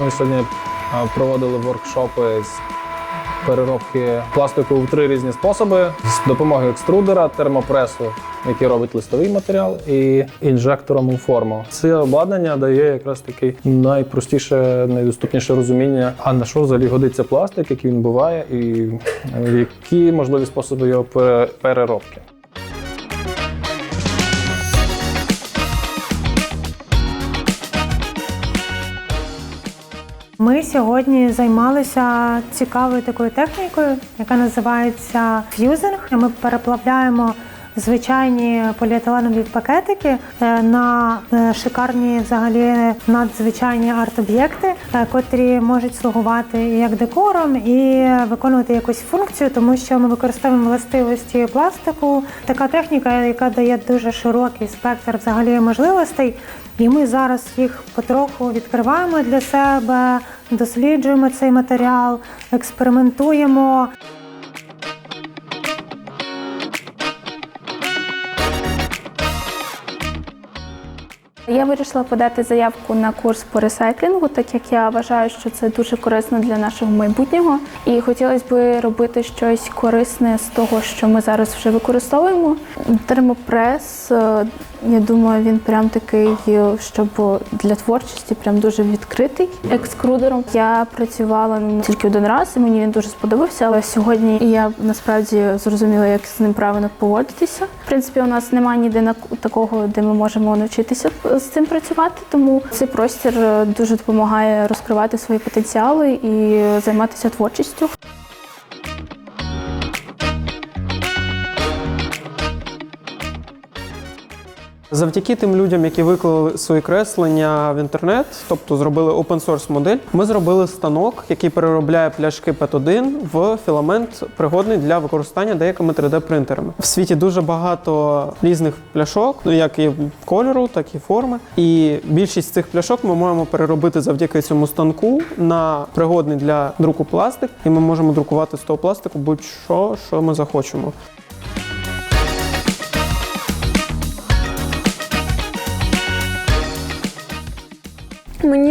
Ми сьогодні е, проводили воркшопи з переробки пластику в три різні способи з допомогою екструдера, термопресу, який робить листовий матеріал, і інжектором у форму. Це обладнання дає якраз такий найпростіше, найдоступніше розуміння, а на що взагалі годиться пластик, який він буває, і е, які можливі способи його переробки. Ми сьогодні займалися цікавою такою технікою, яка називається ф'юзинг. Ми переплавляємо звичайні поліетиленові пакетики е, на е, шикарні, взагалі надзвичайні арт-об'єкти, е, котрі можуть слугувати як декором і виконувати якусь функцію, тому що ми використовуємо властивості пластику. Така техніка, яка дає дуже широкий спектр взагалі можливостей. І ми зараз їх потроху відкриваємо для себе, досліджуємо цей матеріал, експериментуємо. Я вирішила подати заявку на курс по ресайклінгу, так як я вважаю, що це дуже корисно для нашого майбутнього. І хотілося б робити щось корисне з того, що ми зараз вже використовуємо. Термопрес, е, я думаю, він прям такий, е, щоб для творчості прям дуже відкритий. Екскрудером я працювала тільки один раз, і мені він дуже сподобався. Але сьогодні я насправді зрозуміла, як з ним правильно поводитися. В принципі, у нас немає ніде на- такого, де ми можемо навчитися з цим працювати. Тому цей простір е, дуже допомагає розкривати свої потенціали і займатися творчістю. Завдяки тим людям, які виклали свої креслення в інтернет, тобто зробили open source модель, ми зробили станок, який переробляє пляшки PET-1 в філамент, пригодний для використання деякими 3D-принтерами. В світі дуже багато різних пляшок, ну як і кольору, так і форми. І більшість цих пляшок ми можемо переробити завдяки цьому станку на пригодний для друку пластик, і ми можемо друкувати з того пластику будь-що, що ми захочемо.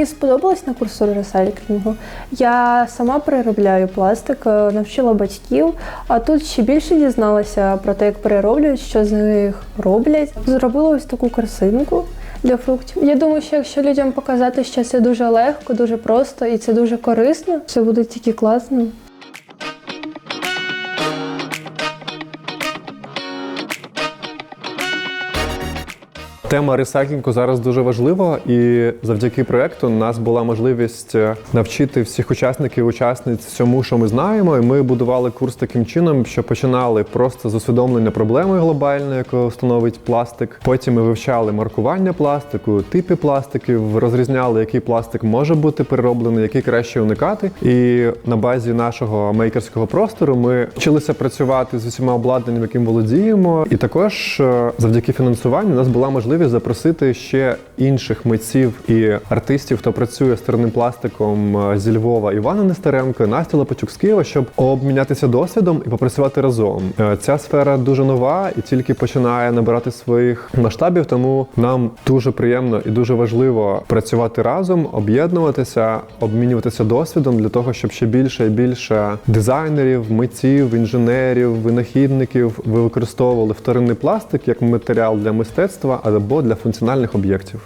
Мені сподобалось на курсу ресайклінгу. Я сама переробляю пластик, е, навчила батьків, а тут ще більше дізналася про те, як перероблюють, що з них роблять. Зробила ось таку красинку для фруктів. Я думаю, що якщо людям показати, що це дуже легко, дуже просто і це дуже корисно, це буде тільки класно. Тема ресайклінгу зараз дуже важлива, і завдяки проекту у нас була можливість е, навчити всіх учасників і учасниць всьому, що ми знаємо. І ми будували курс таким чином, що починали просто з усвідомлення проблеми глобальної, яку становить пластик. Потім ми вивчали маркування пластику, типи пластиків, розрізняли, який пластик може бути перероблений, який краще уникати. І на базі нашого мейкерського простору ми вчилися працювати з усіма обладнанням, яким володіємо. І також е, завдяки фінансуванню у нас була можливість запросити ще інших митців і артистів, хто працює стерним пластиком е, зі Львова Івана Нестеренко, Настя Лопачук з Києва, щоб обмінятися досвідом і попрацювати разом. Е, Ця сфера дуже нова і тільки починає набирати своїх масштабів, тому нам дуже приємно і дуже важливо працювати разом, об'єднуватися, обмінюватися досвідом для того, щоб ще більше і більше дизайнерів, митців, інженерів, винахідників ви використовували вторинний пластик як матеріал для мистецтва або для функціональних об'єктів.